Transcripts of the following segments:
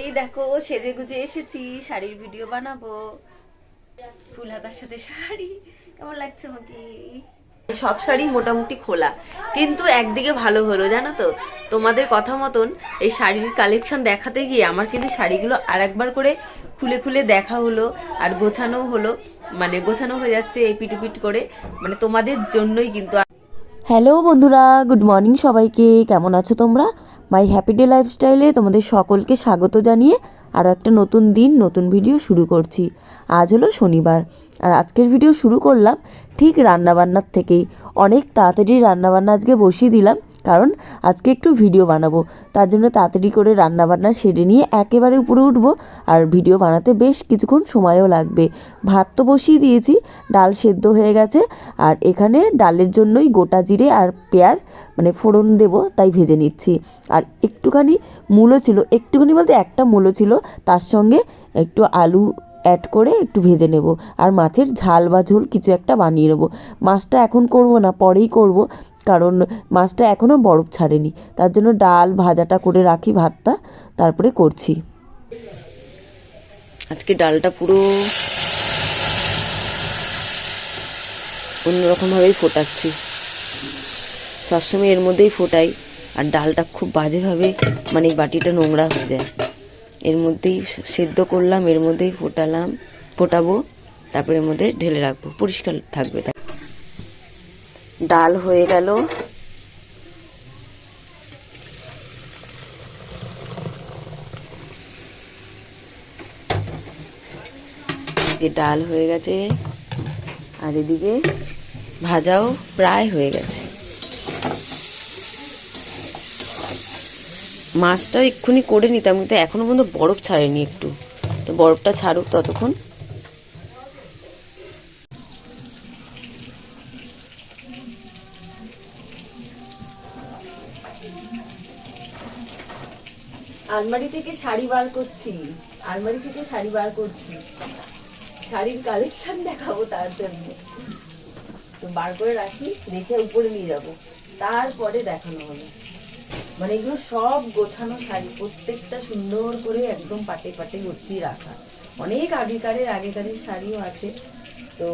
এই দেখো, সেজে গুজে এসেছি, শাড়ির ভিডিও বানাবো। ফুল হাতার সাথে শাড়ি, কেমন লাগছে আমাকে? সব শাড়ি মোটামুটি খোলা, কিন্তু একদিকে ভালো হলো, জানো তো? তোমাদের কথা মতন এই শাড়ির কালেকশন দেখাতে গিয়ে আমার কিন্তু শাড়িগুলো আর একবার করে খুলে খুলে দেখা হলো আর গোছানো হলো মানে গোছানো হয়ে যাচ্ছে এই পিটুপিট করে মানে তোমাদের জন্যই কিন্তু হ্যালো বন্ধুরা গুড মর্নিং সবাইকে, কেমন আছো তোমরা? মাই হ্যাপি ডে লাইফস্টাইলে তোমাদের সকলকে স্বাগত জানিয়ে আরও একটা নতুন দিন, নতুন ভিডিও শুরু করছি। আজ হলো শনিবার। আর আজকের ভিডিও শুরু করলাম ঠিক রান্নাবান্নার থেকেই। অনেক তাড়াতাড়ি রান্নাবান্না আজকে বসিয়ে দিলাম। কারণ আজকে একটু ভিডিও বানাবো। তার জন্য তাড়াতাড়ি করে রান্নাবান্না সেরে নিয়ে একেবারে উপরে উঠবো আর ভিডিও বানাতে বেশ কিছুক্ষণ সময়ও লাগবে। ভাত তো বসিয়ে দিয়েছি, ডাল সেদ্ধ হয়ে গেছে আর এখানে ডালের জন্যই গোটা জিরে আর পেঁয়াজ মানে ফোড়ন দেব, তাই ভেজে নিচ্ছি। আর একটুখানি মূলো ছিল, একটুখানি বলতে একটা মূলো ছিল, তার সঙ্গে একটু আলু অ্যাড করে একটু ভেজে নেব। আর মাছের ঝাল বা ঝোল কিছু একটা বানিয়ে নেব। মাছটা এখন করব না, পরেই করব। কারণ মাছটা এখনও বরফ ছাড়েনি। তার জন্য ডাল, ভাজাটা করে রাখি, ভাতটা তারপরে করছি। আজকে ডালটা পুরো অন্যরকমভাবেই ফোটাচ্ছি। সবসময় এর মধ্যেই ফোটাই, আর ডালটা খুব বাজেভাবে মানে বাটিটা নোংরা হয়ে যায়। এর মধ্যেই সেদ্ধ করলাম, এর মধ্যেই ফোটালাম, ফোটাবো, তারপরে এর মধ্যে ঢেলে রাখব। পরিষ্কার থাকবে ডাল হয়ে গেল। যে ডাল হয়ে গেছে, আর এদিকে ভাজাও প্রায় হয়ে গেছে। মাছটাও এক্ষুনি করে নিতাম, কিন্তু এখনও পর্যন্ত বরফ ছাড়েনি একটু। তো বরফটা ছাড়ুক ততক্ষণ। আলমারি থেকে শাড়ি বার করছি। আলমারি থেকে শাড়ি বার করছি। শাড়ির কালেকশন দেখাবো তার জন্য। তো বার করে রাখি, রেখে উপরে নিয়ে যাব। তারপরে দেখানো হবে। মানে এগুলো সব গোছানো শাড়ি, প্রত্যেকটা সুন্দর করে একদম পাটে পাটে গুছিয়ে রাখা। অনেক আগেকারের আগেকারের শাড়িও আছে। তো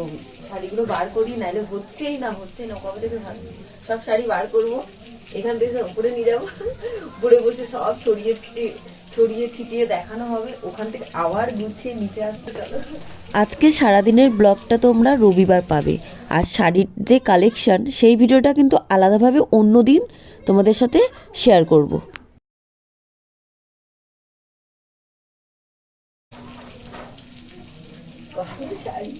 শাড়িগুলো বার করি, নাহলে হচ্ছেই না, হচ্ছে না, কবে থেকে সব শাড়ি বার করব। এখান থেকে উপরে নিয়ে যাব। উপরে বসে সব ছড়িয়ে ছড়িয়ে ছিটিয়ে দেখানো হবে। ওখান থেকে আবার গুছিয়ে নিচে আসতে চলো। আজকে সারাদিনের ব্লগটা তোমরা রবিবার পাবে। আর শাড়ির যে কালেকশান সেই ভিডিওটা কিন্তু আলাদাভাবে অন্য দিন তোমাদের সাথে শেয়ার করব শাড়ি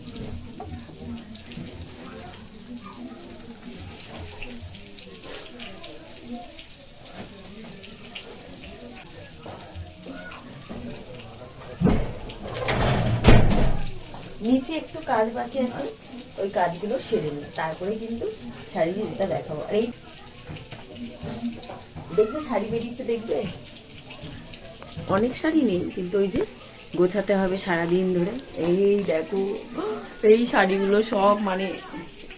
নিচে একটু কাজ বাকি আছে, ওই কাজগুলো সেরে নিই। তারপরে কিন্তু শাড়ি এটা দেখাবো। আর এই দেখবে শাড়ি বেরিয়েছে দেখবে? অনেক শাড়ি নেই, কিন্তু ওই যে গোছাতে হবে সারা দিন ধরে। এই দেখো, এই শাড়িগুলো সব মানে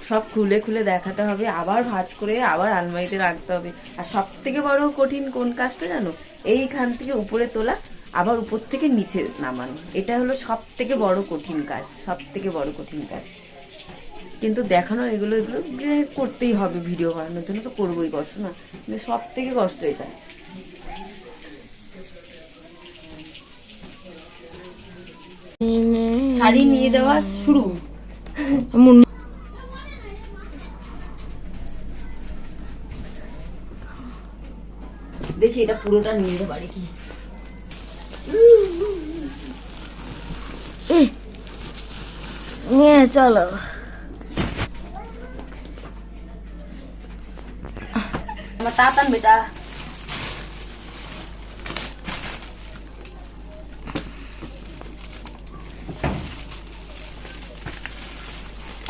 সব খুলে খুলে দেখাতে হবে, আবার ভাজ করে আবার আলমারিতে রাখতে হবে। আর সব থেকে বড় কঠিন কোন কাজটা জানো? এইখান থেকে উপরে তোলা আবার উপর থেকে নিচে নামানো। এটা হলো সব থেকে বড় কঠিন কাজ সব থেকে বড় কঠিন কাজ। কিন্তু দেখানো এগুলো এগুলো করতেই হবে ভিডিও বানানোর জন্য তো করবোই, কষ্ট না। কিন্তু সব থেকে কষ্ট এটা। শাড়ি নিয়ে যাওয়া শুরু। দেখি এটা পুরোটা নিয়ে যেতে পারি কি। নিয়ে চলো। আমার তাতান বেটা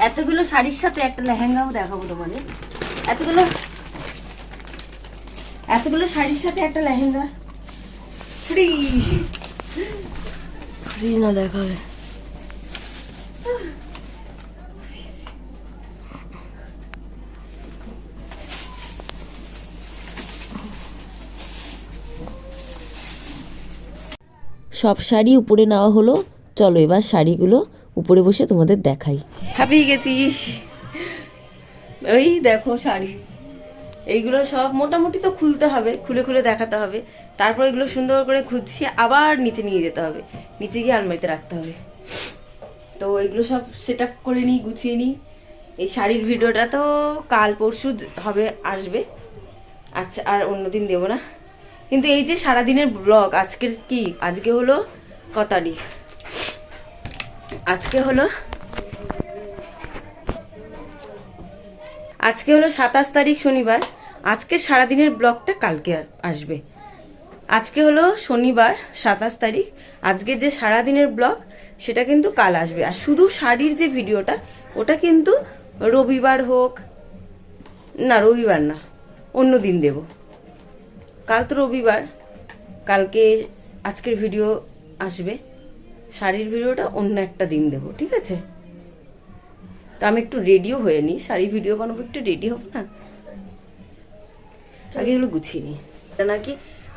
এতগুলো শাড়ির সাথে একটা লেহেঙ্গাও দেখাবো তোমাদের। এতগুলো এতগুলো শাড়ির সাথে একটা লেহেঙ্গা। ফ্রি। ফ্রি না দেখাবে সব শাড়ি উপরে নেওয়া হলো। চলো এবার শাড়িগুলো উপরে বসে তোমাদের দেখাই। হাঁপিয়ে গেছি। ওই দেখো শাড়ি। এইগুলো সব মোটামুটি তো খুলতে হবে, খুলে খুলে দেখাতে হবে। তারপর এগুলো সুন্দর করে খুঁজছি, আবার নিচে নিয়ে যেতে হবে। নিচে গিয়ে আলমারিতে রাখতে হবে। তো এগুলো সব সেট আপ করে নিই, গুছিয়ে নিই। এই শাড়ির ভিডিওটা তো কাল পরশু হবে, আসবে। আচ্ছা আর অন্যদিন দেবো না। কিন্তু এই যে সারাদিনের ব্লগ আজকের কি? আজকে হলো ক তারিখ আজকে হলো আজকে হলো সাতাশ তারিখ শনিবার। আজকে সারাদিনের ব্লগটা কালকে আসবে। আজকে হলো শনিবার, সাতাশ তারিখ। আজকে যে সারাদিনের ব্লগ সেটা কিন্তু কাল আসবে। আর শুধু শাড়ির যে ভিডিওটা, ওটা কিন্তু রবিবার হোক, না রবিবার না, অন্য দিন দেব। কাল তো রবিবার কালকে আজকের ভিডিও আসবে। শাড়ির ভিডিওটা অন্য একটা দিন দেবো ঠিক আছে? তো আমি একটু রেডিও হয়ে নিই শাড়ি ভিডিও বানাবো একটু রেডি হব না? আগে এগুলো গুছিয়ে নিই। এটা নাকি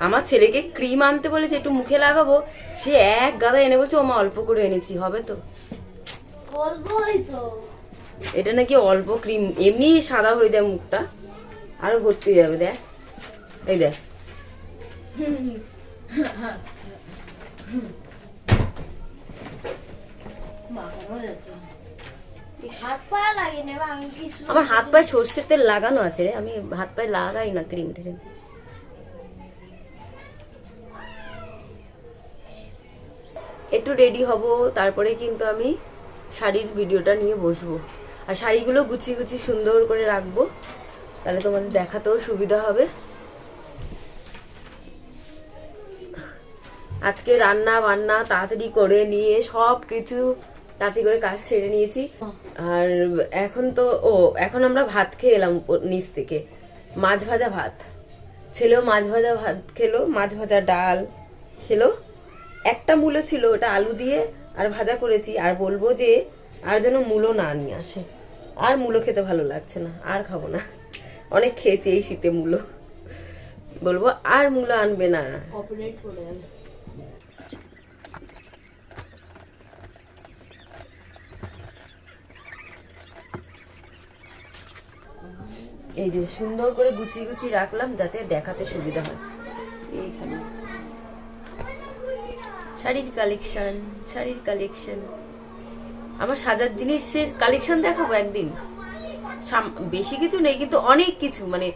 আমার ছেলেকে ক্রিম আনতে বলেছে একটু মুখে লাগাবো সে এক গাদা এনে বলছে ও মা অল্প করে এনেছি হবে তো? এটা নাকি অল্প ক্রিম এমনি সাদা হয়ে যায় মুখটা আরও ভর্তি যাবে দেখ। এই দেখ। আমার হাত পায়ে সর্ষের তেল লাগানো আছে রে, আমি হাত পায়ে লাগাই না ক্রিম ট্রিম একটু রেডি হব, তারপরে কিন্তু আমি শাড়ির ভিডিওটা নিয়ে বসবো। আর শাড়িগুলো গুছিয়ে গুছিয়ে সুন্দর করে রাখব, তাহলে তোমাদের দেখাতেও সুবিধা হবে। আজকে রান্না বান্না তাড়াতাড়ি করে নিয়ে সব কিছু তাড়াতাড়ি করে কাজ সেরে নিয়েছি। আর এখন তো, ও, এখন আমরা ভাত খেয়ে এলাম নিচ থেকে। মাছ ভাজা ভাত। ছেলেও মাছ ভাজা ভাত খেলো, মাছ ভাজা ডাল খেলো। একটা মূলো ছিল, ওটা আলু দিয়ে আর ভাজা করেছি। আর বলব যে, আর যেন মূলো না নিয়ে আসে। আর মূলো খেতে ভালো লাগছে না, আর খাব না। অনেক খেয়েছি এই শীতে মূলো। বলব, আর মূলো আনবে না কপিরাইট করে যাবে এই যে সুন্দর করে গুছিয়ে গুছিয়ে রাখলাম যাতে দেখাতে সুবিধা হয়। এইখানে। শাড়ির কালেকশন শাড়ির কালেকশন আমার সাজার জিনিসের কালেকশন দেখাবো একদিন। বেশি কিছু নেই কিন্তু অনেক কিছু মানে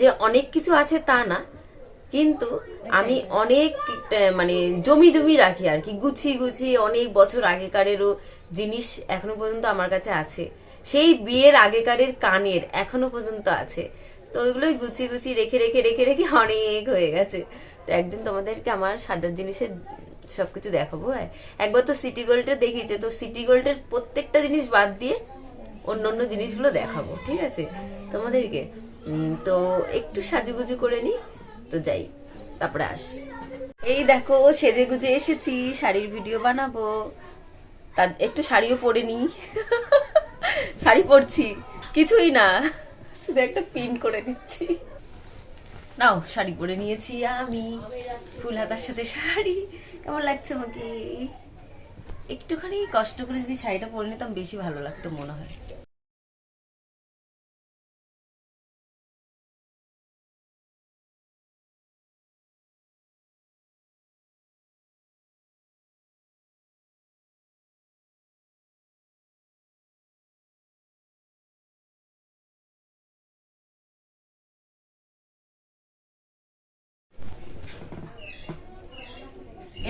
যে অনেক কিছু আছে তা না। কিন্তু আমি অনেক মানে জমি জমি রাখি আর কি। গুছিয়ে গুছিয়ে অনেক বছর আগেকারেরও জিনিস এখনও পর্যন্ত আমার কাছে আছে। সেই বিয়ের আগেকারের কানের এখনও পর্যন্ত আছে। তো ওইগুলোই গুছিয়ে গুছিয়ে রেখে রেখে রেখে রেখে অনেক হয়ে গেছে। তো একদিন তোমাদেরকে আমার সাজার জিনিসের সবকিছু দেখাবো। হ্যাঁ একবার তো সিটি গোল্ডে দেখিয়েছে, তো সিটি গোল্ডের প্রত্যেকটা জিনিস বাদ দিয়ে অন্য অন্য জিনিসগুলো দেখাবো, ঠিক আছে? তোমাদেরকে। তো একটু সাজুগুজু করে নি তো যাই, তারপরে আস। এই দেখো সেজে গুজে এসেছি, শাড়ির ভিডিও বানাবো। তার একটু শাড়িও পরে নি শাড়ি পরছি। কিছুই না। শুধু একটা পিন করে দিচ্ছি নাও, শাড়ি পরে নিয়েছি আমি। ফুল হাতার সাথে শাড়ি। কেমন লাগছে আমাকে? একটুখানি কষ্ট করে যদি শাড়িটা পরে নিতাম, বেশি ভালো লাগতো মনে হয়।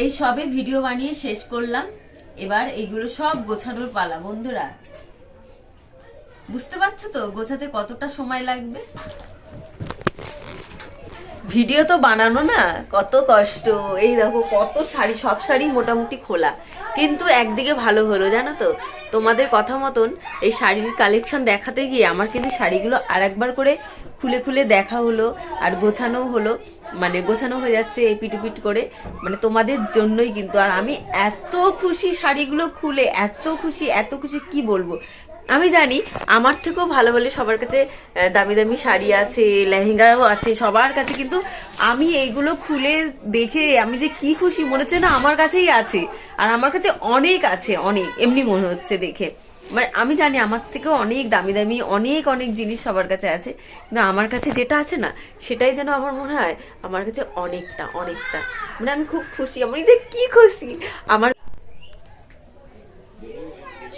এই সবে ভিডিও বানিয়ে শেষ করলাম। এবার এইগুলো সব গোছানোর পালা, বন্ধুরা। বুঝতে পারছ তো গোছাতে কতটা সময় লাগবে? ভিডিও তো বানানো না, কত কষ্ট। এই দেখো, কত শাড়ি, সব শাড়ি মোটামুটি খোলা। কিন্তু একদিকে ভালো হলো, জানো তো? তোমাদের কথা মতন এই শাড়ির কালেকশন দেখাতে গিয়ে আমার কিন্তু শাড়িগুলো আর একবার করে খুলে খুলে দেখা হলো আর গোছানো হলো। মানে গোছানো হয়ে যাচ্ছে এই পিটুপিট করে। মানে তোমাদের জন্যই কিন্তু। আর আমি এত খুশি শাড়িগুলো খুলে, এত খুশি এত খুশি, কি বলব? আমি জানি আমার থেকেও ভালো ভালো সবার কাছে দামি দামি শাড়ি আছে, লেহেঙ্গাও আছে, সবার কাছে কিন্তু আমি এইগুলো খুলে দেখে আমি যে কি খুশি, মনে হচ্ছে না আমার কাছেই আছে। আর আমার কাছে অনেক আছে, অনেক, এমনি মনে হচ্ছে দেখে। মানে আমি জানি আমার থেকেও অনেক দামি দামি, অনেক অনেক জিনিস সবার কাছে আছে। কিন্তু আমার কাছে যেটা আছে না, সেটাই যেন আমার মনে হয় আমার কাছে অনেকটা অনেকটা। মানে আমি খুব খুশি, আমি যে কি খুশি? আমার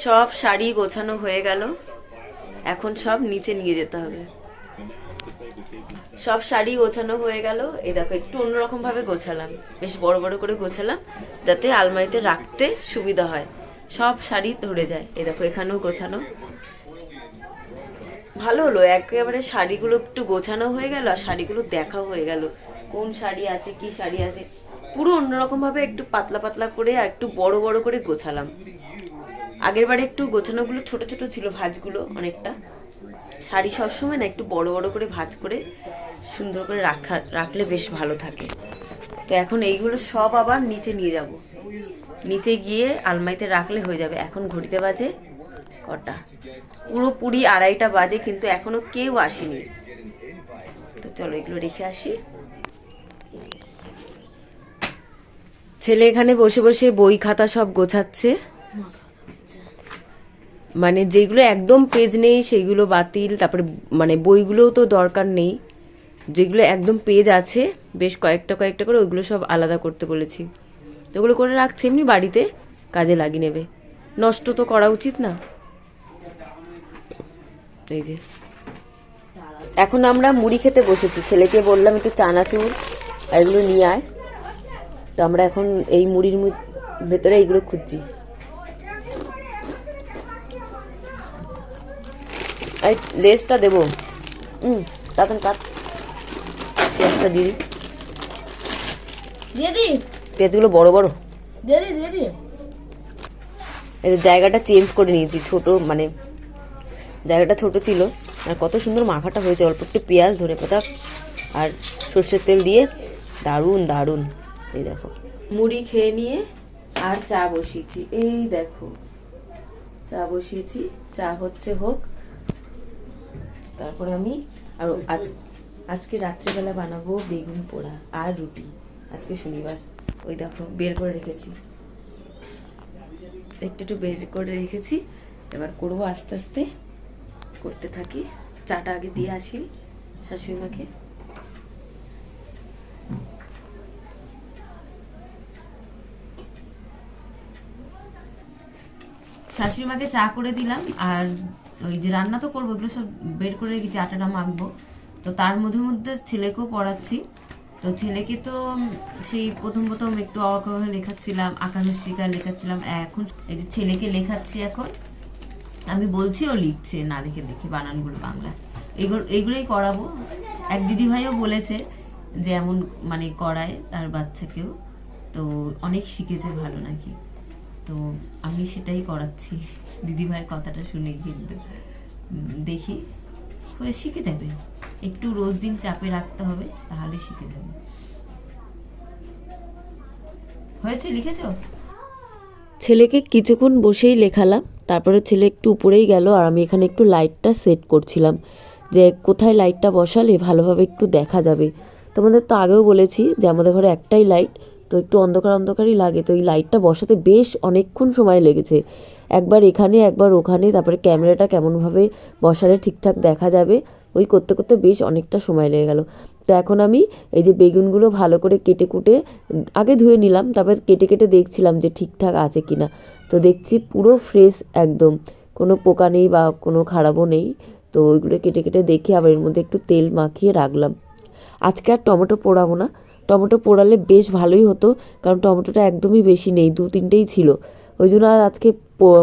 সব শাড়ি গোছানো হয়ে গেল। এখন সব নিচে নিয়ে যেতে হবে। সব শাড়ি গোছানো হয়ে গেল। এই দেখো, একটু অন্যরকম ভাবে গোছালাম। বেশ বড় বড় করে গোছালাম, যাতে আলমারিতে রাখতে সুবিধা হয়। সব শাড়ি ধরে যায়। এ দেখো, এখানেও গোছানো। ভালো হলো, একেবারে শাড়িগুলো একটু গোছানো হয়ে গেল আর শাড়িগুলো দেখা হয়ে গেল। কোন শাড়ি আছে, কি শাড়ি আছে? পুরো অন্যরকম ভাবে একটু পাতলা পাতলা করে আর একটু বড় বড় করে গোছালাম। আগের বারে একটু গোছানোগুলো ছোট ছোট ছিল ভাঁজগুলো অনেকটা। শাড়ি সবসময় না একটু বড় বড় করে ভাঁজ করে সুন্দর করে রাখা রাখলে বেশ ভালো থাকে। তো এখন এইগুলো সব আবার নিচে নিয়ে যাব। নিচে গিয়ে আলমারিতে রাখলে হয়ে যাবে। এখন ঘড়িতে বাজে কটা? পুরোপুরি আড়াইটা বাজে, কিন্তু এখনও কেউ আসেনি। তো চলো এগুলো রেখে আসি। ছেলে এখানে বসে বসে বই খাতা সব গোছাচ্ছে। মানে যেগুলো একদম পেজ নেই সেইগুলো বাতিল, তারপরে মানে বইগুলোও তো দরকার নেই। যেগুলো একদম পেজ আছে, বেশ কয়েকটা কয়েকটা করে ওইগুলো সব আলাদা করতে বলেছি। তো ওগুলো করে রাখছে, এমনি বাড়িতে কাজে লাগিয়ে নেবে। নষ্ট তো করা উচিত না। এই যে। এখন আমরা মুড়ি খেতে বসেছি। ছেলেকে বললাম একটু চানাচুর এগুলো নিয়ে আয়। তো আমরা এখন এই মুড়ির ভেতরে এইগুলো খুঁজছি। লেসটা দেবো। হুম তাড়াতাড়ি কাট। পেঁয়াজটা দিয়ে দিই। দিয়ে পেঁয়াজগুলো বড় বড়। দিয়ে দি দিয়ে দি। এই জায়গাটা চেঞ্জ করে নিয়েছি ছোট মানে জায়গাটা ছোট ছিল। আর কত সুন্দর মাখাটা হয়েছে অল্প একটু পেঁয়াজ ধরে পাতা আর সর্ষের তেল দিয়ে। দারুণ দারুণ। এই দেখো। মুড়ি খেয়ে নিয়ে আর চা বসিয়েছি। এই দেখো। চা বসিয়েছি চা হচ্ছে হোক। তারপরে আমি আর আজ আজকে রাত্রিবেলা বানাবো বেগুন পোড়া আর রুটি। আজকে শনিবার। ওই দেখো, বের করে রেখেছি। একটু একটু বের করে রেখেছি। এবার করব আস্তে আস্তে করতে থাকি। চাটা আগে দিয়ে আসি শাশুড়ি মাকে শাশুড়ি মাকে চা করে দিলাম। আর ওই যে রান্না তো করব, এগুলো সব বের করে রেখেছি আটাটা মাখবো। তো তার মধ্যে মধ্যে ছেলেকেও পড়াচ্ছি। তো ছেলেকে তো সেই প্রথম প্রথম একটু হয়ে লেখাচ্ছিলাম আকানুষ্ঠিকা লেখাচ্ছিলাম। এখন এই যে ছেলেকে লেখাচ্ছি এখন, আমি বলছি ও লিখছে, না দেখে দেখে বানানগুলো বাংলা এগুলো, এগুলোই করাবো। এক দিদি ভাইও বলেছে যে এমন মানে করায় তার বাচ্চাকেও। তো অনেক শিখেছে ভালো নাকি। তো আমি সেটাই করাচ্ছি। দিদি ভাইয়ের কথাটা শুনে কিন্তু দেখি। হয়ে শিখে যাবে একটু রোজ দিন চাপে রাখতে হবে, তাহলে শিখে যাবে হয়েছে, লিখেছো? ছেলেকে কিছুক্ষণ বসেই লেখালাম, তারপরে ছেলে একটু উপরেই গেল আর আমি এখানে একটু লাইটটা সেট করছিলাম। যে কোথায় লাইটটা বসালে ভালোভাবে একটু দেখা যাবে। তোমাদের তো আগেও বলেছি যে আমাদের ঘরে একটাই লাইট, তো একটু অন্ধকার অন্ধকারই লাগে, তো এই লাইটটা বসাতে বেশ অনেকক্ষণ সময় লেগেছে। একবার এখানে, একবার ওখানে, তারপরে ক্যামেরাটা কেমনভাবে বসালে ঠিকঠাক দেখা যাবে, ওই করতে করতে বেশ অনেকটা সময় লেগে গেল। তো এখন আমি এই যে বেগুনগুলো ভালো করে কেটে কুটে, আগে ধুয়ে নিলাম, তারপর কেটে কেটে দেখছিলাম যে ঠিকঠাক আছে কি না তো দেখছি পুরো ফ্রেশ একদম, কোনো পোকা নেই বা কোনো খারাপও নেই। তো ওইগুলো কেটে কেটে দেখে আবার এর মধ্যে একটু তেল মাখিয়ে রাখলাম। আজকে আর টমেটো পোড়াবো না। টমেটো পোড়ালে বেশ ভালোই হতো, কারণ টমেটোটা একদমই বেশি নেই দু তিনটেই ছিল। ওই জন্য আর আজকে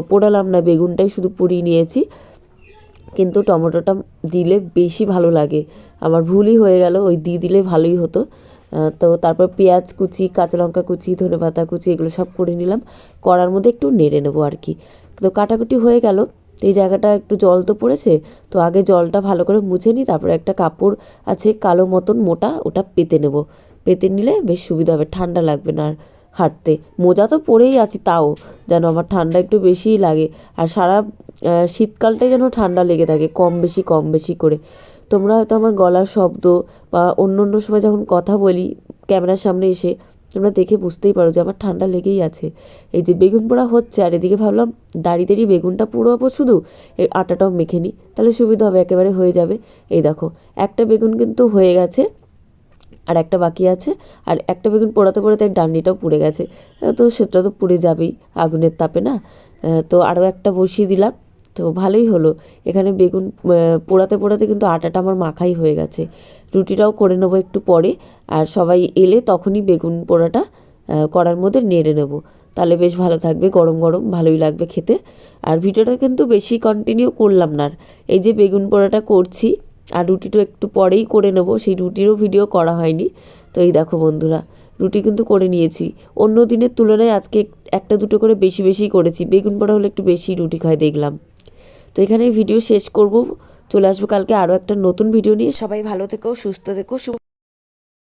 পোড়ালাম না, বেগুনটাই শুধু পুড়িয়ে নিয়েছি। কিন্তু টমেটোটা দিলে বেশি ভালো লাগে। আমার ভুলই হয়ে গেল, ওই দিয়ে দিলে ভালোই হতো। তো তারপর পেঁয়াজ কুচি, কাঁচা লঙ্কা কুচি ধনে পাতা কুচি, এগুলো সব করে নিলাম। কড়ার মধ্যে একটু নেড়ে নেব আর কি। তো কাটাকুটি হয়ে গেল, এই জায়গাটা একটু জল তো পড়েছে। তো আগে জলটা ভালো করে মুছে নিই, তারপরে একটা কাপড় আছে কালো মতন মোটা, ওটা পেতে নেব। পেতে নিলে বেশ সুবিধা হবে, ঠান্ডা লাগবে না আর। হাঁটতে। মোজা তো পরেই আছি তাও। যেন আমার ঠান্ডা একটু বেশিই লাগে। আর সারা শীতকালটাই যেন ঠান্ডা লেগে থাকে, কম বেশি কম বেশি করে। তোমরা হয়তো আমার গলার শব্দ বা অন্য অন্য সময় যখন কথা বলি ক্যামেরার সামনে এসে, তোমরা দেখে বুঝতেই পারো যে আমার ঠান্ডা লেগেই আছে। এই যে বেগুন পোড়া হচ্ছে, আর এদিকে ভাবলাম দাঁড়িয়ে দাঁড়িয়ে বেগুনটা পোড়াবো শুধু এই আটাটাও মেখে নিই, তাহলে সুবিধা হবে, একেবারে হয়ে যাবে। এই দেখো, একটা বেগুন কিন্তু হয়ে গেছে। আর একটা বাকি আছে। আর একটা বেগুন পোড়াতে পোড়াতে ডান্ডিটাও পুড়ে গেছে। তো সেটা তো পুড়ে যাবেই, আগুনের তাপে না? তো আরও একটা বসিয়ে দিলাম। তো ভালোই হলো। এখানে বেগুন পোড়াতে পোড়াতে কিন্তু আটাটা আমার মাখাই হয়ে গেছে। রুটিটাও করে নেব একটু পরে। আর সবাই এলে তখনই বেগুন পোড়াটা করার মধ্যে নেড়ে নেব। তাহলে বেশ ভালো থাকবে, গরম গরম, ভালোই লাগবে খেতে। আর ভিডিওটা কিন্তু বেশি কন্টিনিউ করলাম না। এই যে বেগুন পোড়াটা করছি আর রুটিটা একটু পরেই করে নেব। সেই রুটিরও ভিডিও করা হয়নি। তো এই দেখো বন্ধুরা, রুটি কিন্তু করে নিয়েছি। অন্য দিনের তুলনায় আজকে এক- একটা দুটো করে বেশি বেশি করেছি। বেগুন পড়া হলে একটু বেশি রুটি খায় দেখলাম। তো এখানে ভিডিও শেষ করব। চলে আসব কালকে আরও একটা নতুন ভিডিও নিয়ে। সবাই ভালো থেকো, সুস্থ থেকো